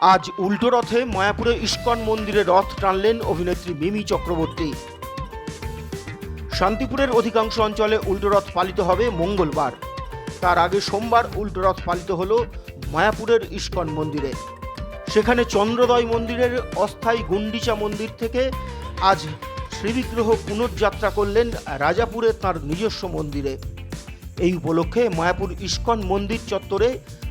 আজ উল্টো রথে মায়াপুরে ইস্কন মন্দিরে রথ টানলেন অভিনেত্রী মিমি চক্রবর্তী। শান্তিপুরের অধিকাংশ অঞ্চলে উল্টো রথ পালিত হবে মঙ্গলবার। তার আগে সোমবার উল্টো রথ পালিত হল মায়াপুরের ইস্কন মন্দিরে। সেখানে চন্দ্রদয় মন্দিরের অস্থায়ী গুন্ডিচা মন্দির থেকে আজ শ্রীবিগ্রহ পুনর্যাত্রা করলেন রাজাপুরে তার নিজস্ব মন্দিরে। এই উপলক্ষে মায়াপুর ইস্কন মন্দির চত্বরে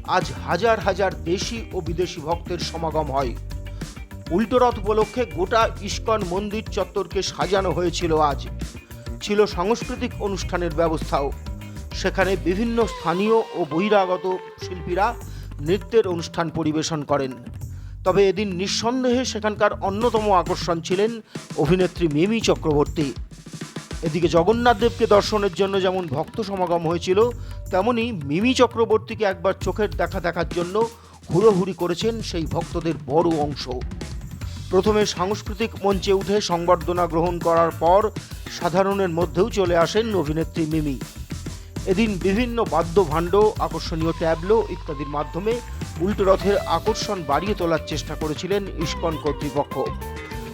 আজ হাজার হাজার দেশি ও বিদেশি ভক্তের সমাগম হয়। উল্টো রথ উপলক্ষে গোটা ইস্কন মন্দির চত্বরকে সাজানো হয়েছিল আজ। ছিল সাংস্কৃতিক অনুষ্ঠানের ব্যবস্থাও। সেখানে বিভিন্ন স্থানীয় ও বহিরাগত শিল্পীরা নৃত্যের অনুষ্ঠান পরিবেশন করেন। তবে এদিন নিঃসন্দেহে সেখানকার অন্যতম আকর্ষণ ছিলেন অভিনেত্রী মিমি চক্রবর্তী। এদিকে জগন্নাথ দেবকে দর্শনের জন্য যেমন ভক্ত সমাগম হয়েছিল, তেমনি মিমি চক্রবর্তীকে একবার চোখের দেখা দেখার জন্য হুড়োহুড়ি করেছেন সেই ভক্তদের বড় অংশ। প্রথমে সাংস্কৃতিক মঞ্চে উঠে সংবর্ধনা গ্রহণ করার পর সাধারণের মধ্যেও চলে আসেন অভিনেত্রী মিমি। এদিন বিভিন্ন বাদ্যভাণ্ড, আকর্ষণীয় ট্যাবলো ইত্যাদির মাধ্যমে উল্টো রথের আকর্ষণ বাড়িয়ে তোলার চেষ্টা করেছিলেন ইস্কন কর্তৃপক্ষ।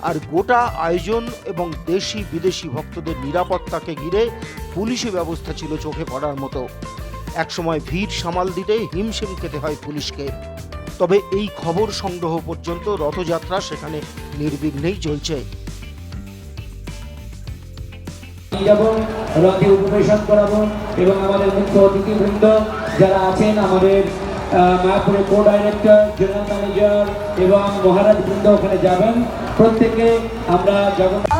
আর গোটা আয়োজন এবং দেশি বিদেশি ভক্তদের নিরাপত্তাকে ঘিরে পুলিশি ব্যবস্থা ছিল চোখে পড়ার মতো। একসময় ভিড় সামাল দিতে হিমশিম খেতে হয় পুলিশকে। তবে এই খবর সংগ্রহ পর্যন্ত রথযাত্রা সেখানে নির্বিঘ্নেই চলছে। নিয়ে রথে উপবেশন করাবো এবং আমাদের মুখ্য অতিথিবৃন্দ যারা আছেন, আমাদের মায়াপুরের কো ডাইরেক্টর জেনারেল ম্যানেজার এবং মহারাজ বৃন্দ ওখানে যাবেন। প্রত্যেকে আমরা জগন্নাথ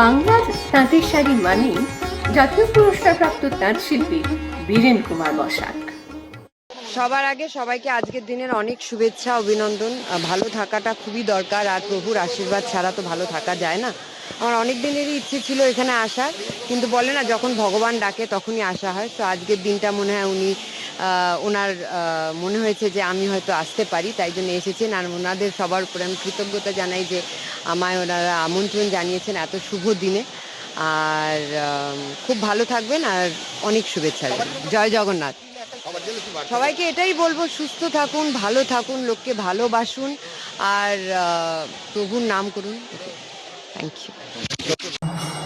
বাংলার তাঁতের শাড়ি মানেই জাতীয় পুরস্কারপ্রাপ্ত তাঁত শিল্পী বীরেন কুমার বসাক। সবার আগে সবাইকে আজকের দিনের অনেক শুভেচ্ছা, অভিনন্দন। ভালো থাকাটা খুবই দরকার আর প্রভুর আশীর্বাদ ছাড়া তো ভালো থাকা যায় না। আমার অনেক দিনেরই ইচ্ছে ছিল এখানে আসার, কিন্তু বলে না যখন ভগবান ডাকে তখনই আসা হয়। তো আজকের দিনটা মনে হয় উনি ওনার মনে হয়েছে যে আমি হয়তো আসতে পারি, তাই জন্য এসেছেন। আর ওনাদের সবার উপরে আমি কৃতজ্ঞতা জানাই যে আমায় ওনারা আমন্ত্রণ জানিয়েছেন এত শুভ দিনে। আর খুব ভালো থাকবেন আর অনেক শুভেচ্ছা। জয় জগন্নাথ। সবাইকে এটাই বলব, সুস্থ থাকুন, ভালো থাকুন, লোককে ভালোবাসুন। আর প্রভুর নাম করুন। থ্যাংক ইউ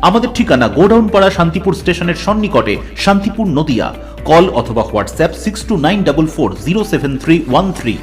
আমাদের ঠিকানা গোডাউন পাড়া শান্তিপুর স্টেশনের সন্নিকটে শান্তিপুর নদিয়া। কল অথবা WhatsApp six two nine double four zero seven three one three